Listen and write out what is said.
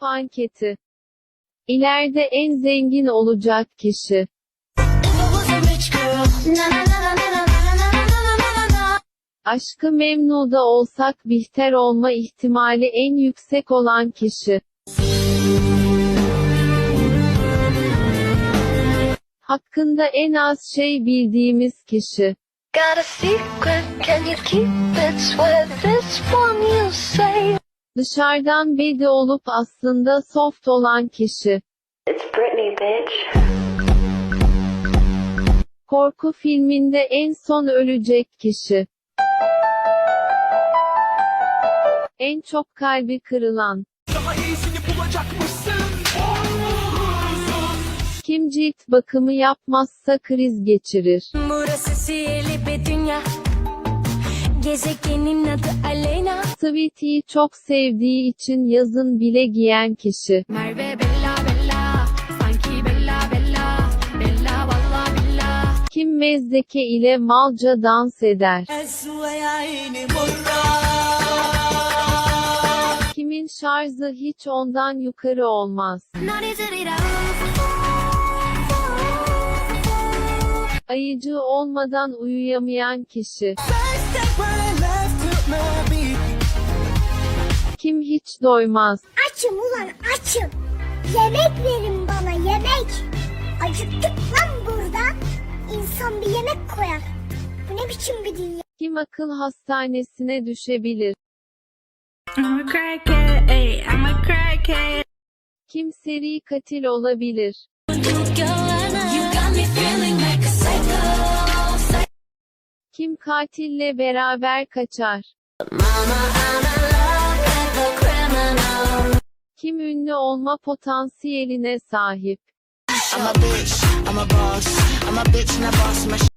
anketi. İleride en zengin olacak kişi. Aşkı memnuda olsak Bihter olma ihtimali en yüksek olan kişi. Hakkında en az şey bildiğimiz kişi. Got a secret, can you keep it? Swear this one you say. Dışarıdan bedi olup aslında soft olan kişi. It's Britney, bitch. Korku filminde en son ölecek kişi. En çok kalbi kırılan. Daha iyisini bulacakmışsın. Kim cilt bakımı yapmazsa kriz geçirir. Burası sihirli bir dünya Gezegenin adı Aleyna Sweetie'yi çok sevdiği için yazın bile giyen kişi. Merve Bella Bella Sanki Bella Bella Bella valla Bella Kim mezdeke ile malca dans eder. Kimin şarjı hiç ondan yukarı olmaz. Ayıcı olmadan uyuyamayan kişi. Kim doymaz. Açım ulan açım. Yemek verin bana yemek. Acıktık lan burada. İnsan bir yemek koyar. Bu ne biçim bir dünya? Kim akıl hastanesine düşebilir. I'm a crackhead, ayy, I'm a crackhead. Kim seri katil olabilir. Kim katille beraber kaçar. Kim olma potansiyeline sahip. I'm a bitch, I'm a boss. I'm a bitch and I boss